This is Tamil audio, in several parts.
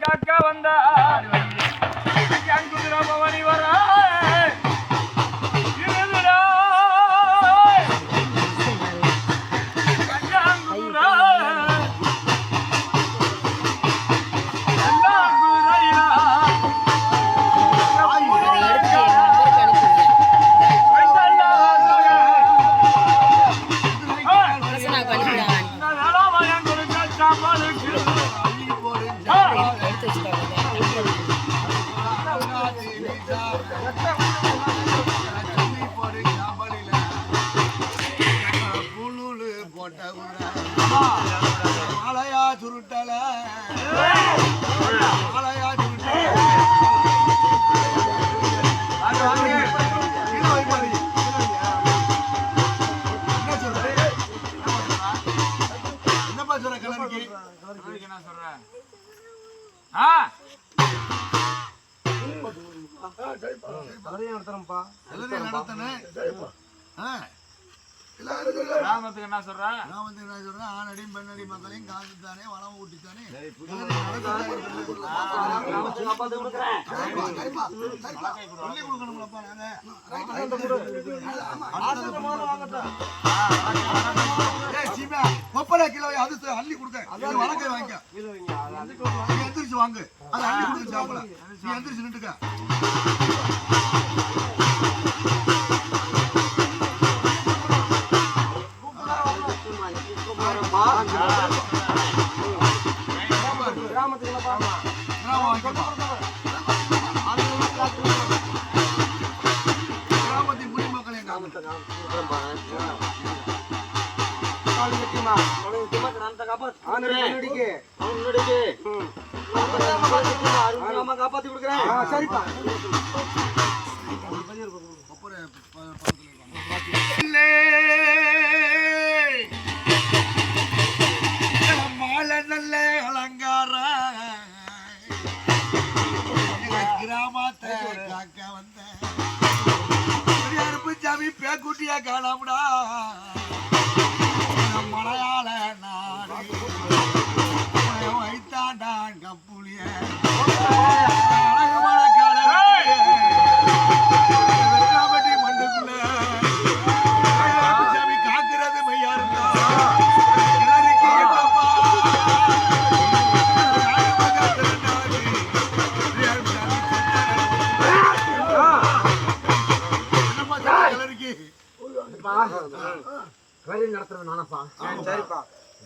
காக்க வந்த கிராமத்துக்கு என்ன சொல்ற நான் வந்து என்ன சொல்றேன் ஆணடி பெண்ணடி மக்களையும் காத்துத்தானே வளம் ஊட்டித்தானே சரிப்பா, சரிப்பா, சரிப்பா. சொல்லி கொடுக்கணும்லப்பா நாங்க. கொப்பரை கிலோ அது அள்ளி கொடுக்க. இது வழக்கை வாங்கிக்க. நீ எந்திரிச்சு வாங்கு. அதை அள்ளி கொடுத்து சாப்பிடலாம். நீ எந்திரிச்சு நின்னுக்க. கொப்பரை ப- பக்கத்துல இருக்காங்க. மாலை நல்ல அலங்காரம் கிராமத்தை காக்க வந்த பெரியாருப்பு சாமி பேக்குட்டியா காணாமடா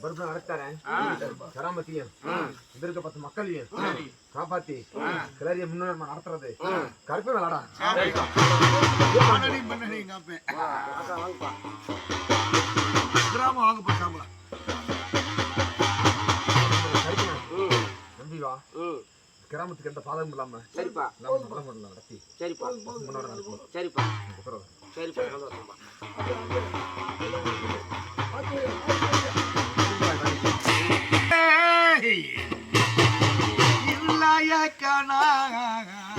பருப்பு நடத்துறேன் கிராமத்தையும் இருக்க பத்து மக்களையும் காப்பாத்தி கிளறிய முன்னேறமா நடத்துறது. கருப்பு விளாடா கிராமம் வாங்க போட்டாங்களா நம்பி வா. கிராமத்துக்கு எந்த பாதகம் இல்லாம சரிப்பா. இல்லாம நல்ல முறையில் நடத்தி சரிப்பா. முன்னோட நடத்தி சரிப்பா. சரிப்பா. சந்தோஷம்ப்பா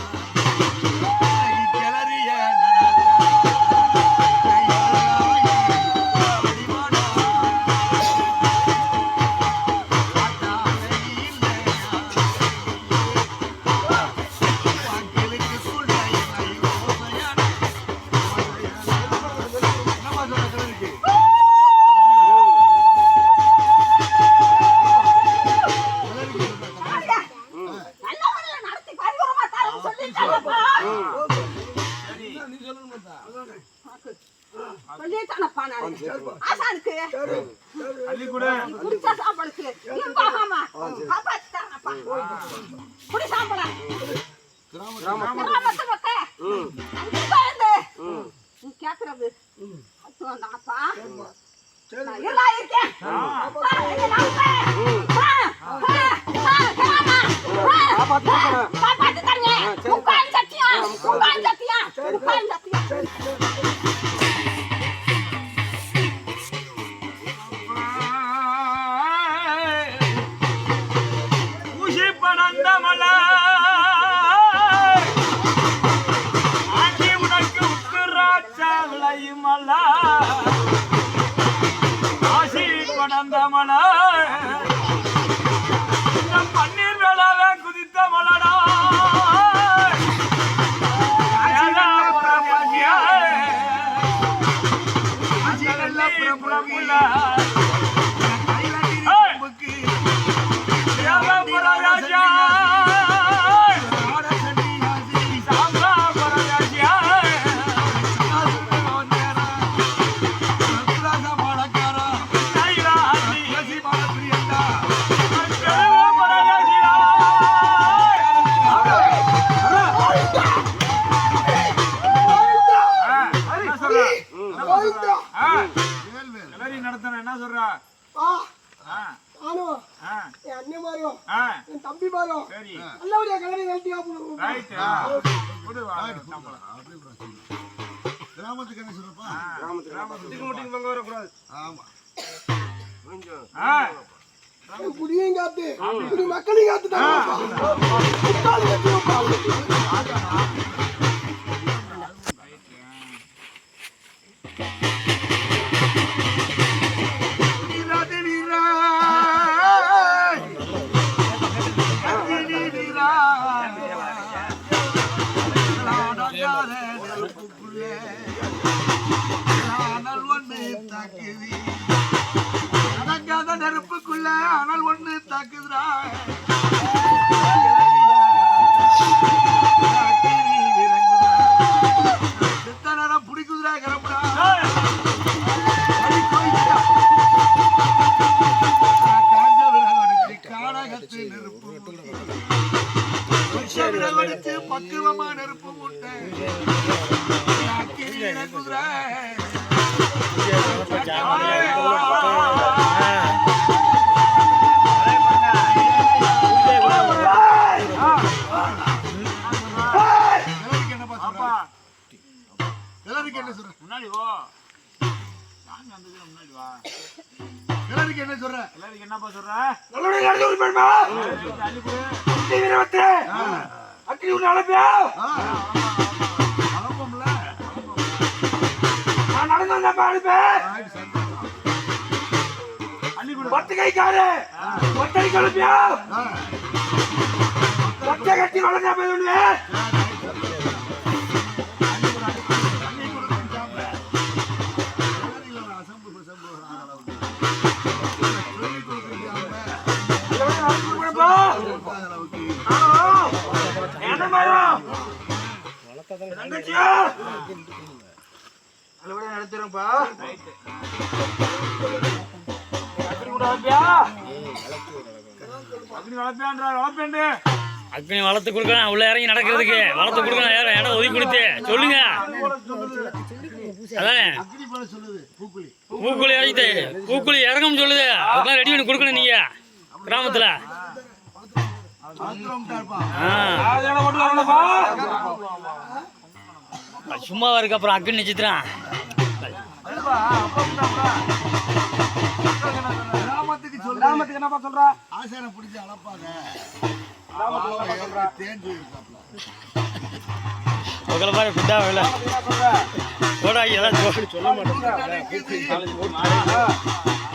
குடிச்ச சாப்பாடுக்கு. குடி சாப்பிடலாம். கிராமத்து மக்கள். நீ கேக்குறது. அது வந்தாப்பா. எல்லாம் இருக்கேன். காப்பாத்தி சத்தியம். குதித்தமலா பன்னீர் வேளாக குதித்தமலடா பிரபுல நானும் என் அண்ணன் மாதிரியும் என் தம்பி மாதிரியும் நல்லபடியா கல்யாணம் கழட்டியா கிராமத்துக்கு என்ன சொல்றப்பா? ஆமா. குடியும் காத்து. குடி மக்களையும் காத்து தாக்குதுடா நல்லபடியா நடந்து கொடுப்பேன்ப்பா. அள்ளி கொடு ஆ. வளர்ப்போம்ல. ஆயிட்டு சரி. அள்ளி கொடு ஆ. அள்ளி அக்னி வளர்த்து கொடுக்கணும் உள்ள இறங்கி நடக்கிறதுக்கு. வளர்த்து கொடுக்கணும் யாரும் இடம் ஒதுக்கி கொடுத்து. சொல்லுங்க. அதானே? பூக்குழி. இறங்கிட்டு பூக்குழி இறங்கும் சொல்லுது. அதுக்கெல்லாம் ரெடி பண்ணி கொடுக்கணும் நீங்க. கிராமத்துல. சும்மாவா இருக்கு அப்புறம் அக்னி நட்சத்திரம். கிராமத்துக்கு சொல்லு கிராமத்துக்கு என்னப்பா சொல்றா? ஆசானை பிடிச்சி அளப்பாங்க அவன் தேஞ்சு இருக்காப்ல. உங்களை மாதிரி குட்டா வேலை போடாங்க ஏதாவது சொல்ல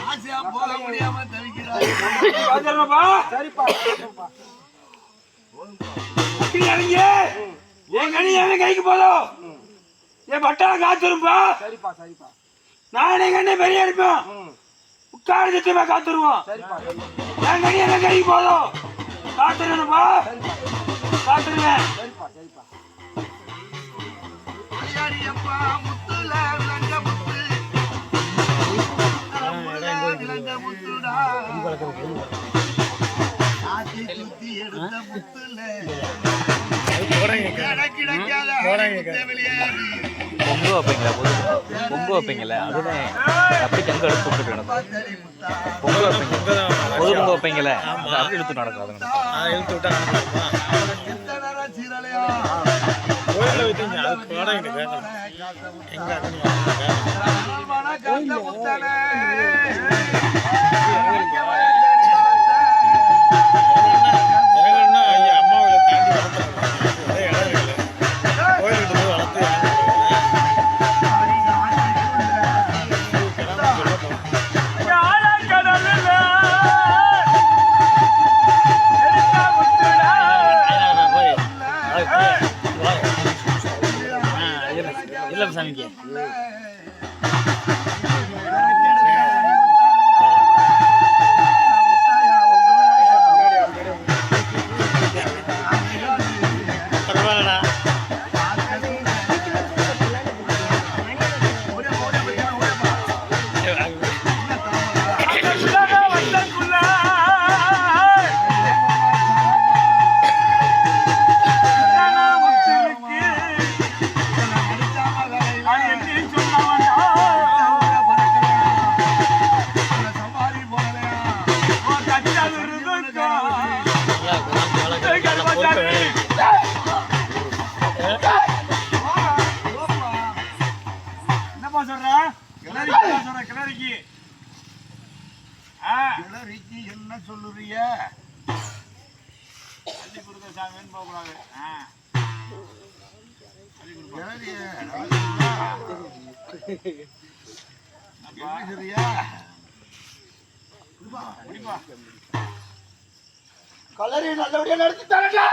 ஆசையா போக சரிப்பா என் கனி என் கைக்கு போதும் என் பட்டாள காத்துருப்பா சரிப்பா சரிப்பா. நானே கண்ணே பெரிய இருப்போம் உட்கார திட்டமா காத்துருவோம் என் கனி என் கைக்கு போதும் காத்துருவேன்ப்பா காத்துருவேன் சரிப்பா. சரிப்பா அடியாடியப்பா முத்துல விளங்க முத்து. நரம்புல விளங்க முத்துடா. பொங்கு வைப்பீங்களா பொது பொங்கு வைப்பீங்களா? அதுதான் அப்படி கங்கு எடுத்து விட்டுட்டு நடக்கும். பொங்கு வைப்பீங்க. பொது பொங்கு வைப்பீங்களே? அது அப்படி எடுத்து நடக்கும் அது எந்த நேரம் சீரலையா? காத்த முத்தனே. சொல்ற கிளறிக்கு கிளறிக்கு என்ன சொல்லுறிய அள்ளி சாமின்னு போகக்கூடாது? கிளறிய கலரி நல்லபடியா நடத்தி தரடா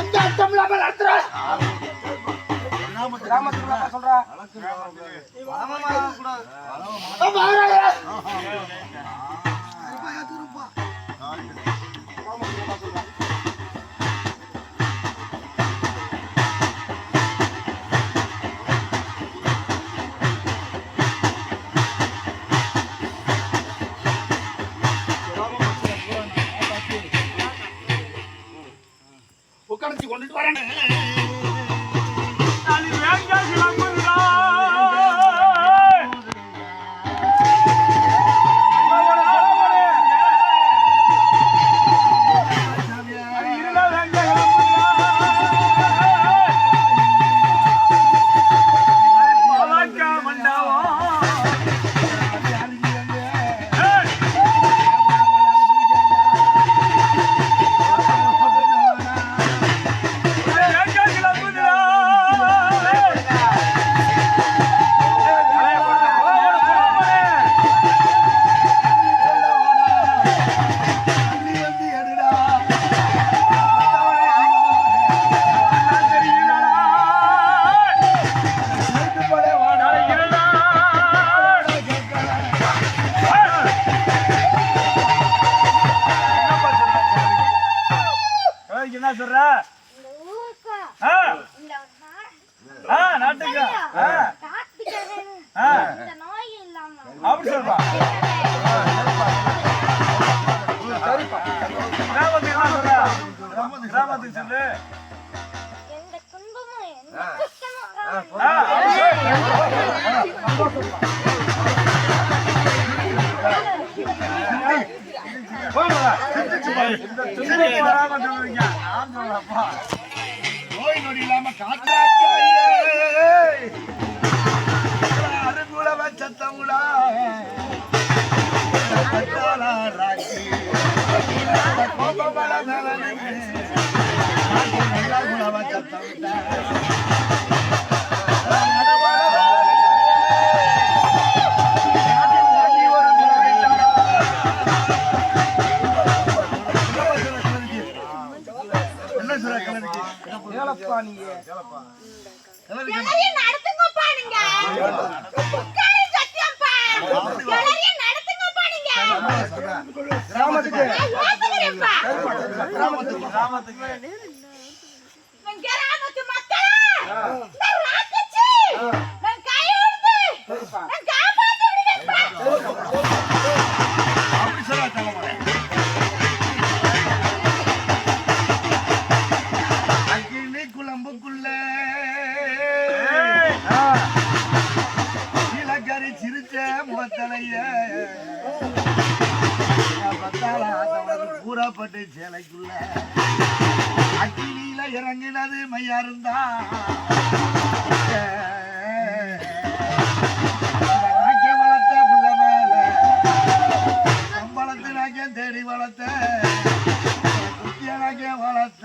எந்த அர்த்தம் இல்லாம நடத்துற. கிராமத்துக்குள்ள சொல்றா. உட்காந்து கொண்டுட்டு வரேன். அப்படி சொல்றா. கிராமத்துக்கு என்ன சொல்ற? கிராமத்துக்கு சொல்லு. எந்த துன்பமும் எந்த கஷ்டமும் அருகுல வச்சத்தமுடா கிராமத்துக்கு. கிராமத்துக்கு என் கிராமத்து மக்களே? கூறப்பட்டு சேலைக்குள்ள. அக்கினியில இறங்கினது மையா இருந்தா நாக்கிய வளர்த்த புள்ள மேல. சம்பளத்தினாக்கே தேடி வளர்த்த. குத்தியனாக்கே வளர்த்த.